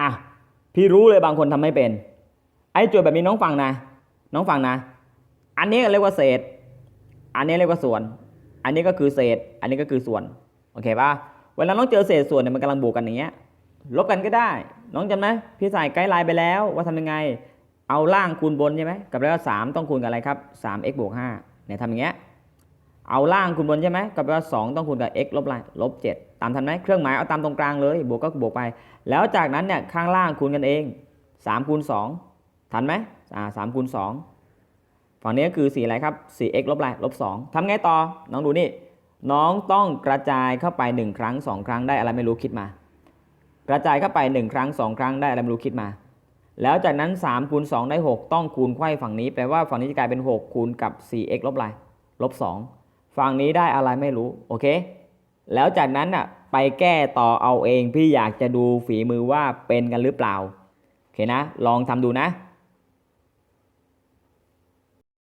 อะพี่รู้เลยบางคนทำไม่เป็น ไอ้โจทย์แบบนี้น้องฟังนะ น้องฟังนะ อันนี้เรียกว่าเศษ อันนี้เรียกว่าส่วน อันนี้ก็คือเศษ อันนี้ก็คือส่วนโอเคป่ะเวลาน้องเจอเศษส่วนเนี่ยมันกำลังบวกกันอย่างเงี้ยลบกันก็ได้ น้องจำไหมพี่ใส่ไกด์ไลน์ไปแล้วว่าทำยังไง เอาล่างคูณบนใช่ไหมกับแล้วสามต้องคูณกับอะไรครับสาม x บวกห้าเนี่ยทำอย่างเงี้ย เอาล่างคูณบนใช่ไหมกับแล้วสองต้องคูณกับ x ลบอะไรลบเจ็ดตามทันไหมเครื่องหมายเอาตามตรงกลางเลย บวกก็บวกไป แล้วจากนั้นเนี่ยข้างล่างคูณกันเองสามคูณสองทันไหมอ่าสามคูณสองฝั่งนี้ก็คือสี่อะไรครับสี่ x ลบอะไรลบสองทำไงต่อ น้องดูนี่ น้องต้องกระจายเข้าไปหนึ่งครั้งสองครั้งได้อะไรไม่รู้คิดมา กระจายเข้าไป 1 ครั้ง 2 ครั้งได้อะไรไม่รู้คิดมา แล้วจากนั้น3คูณ2ได้ 6 ต้องคูณไขว้ฝั่งนี้ แปลว่าฝั่งนี้จะกลายเป็น 6 คูณกับ 4x ลบอะไรลบ2 ฝั่งนี้ได้อะไรไม่รู้โอเค แล้วจากนั้นอะไปแก้ต่อเอาเองพี่อยากจะดูฝีมือว่าเป็นกันหรือเปล่าโอเคนะ ลองทำดูนะ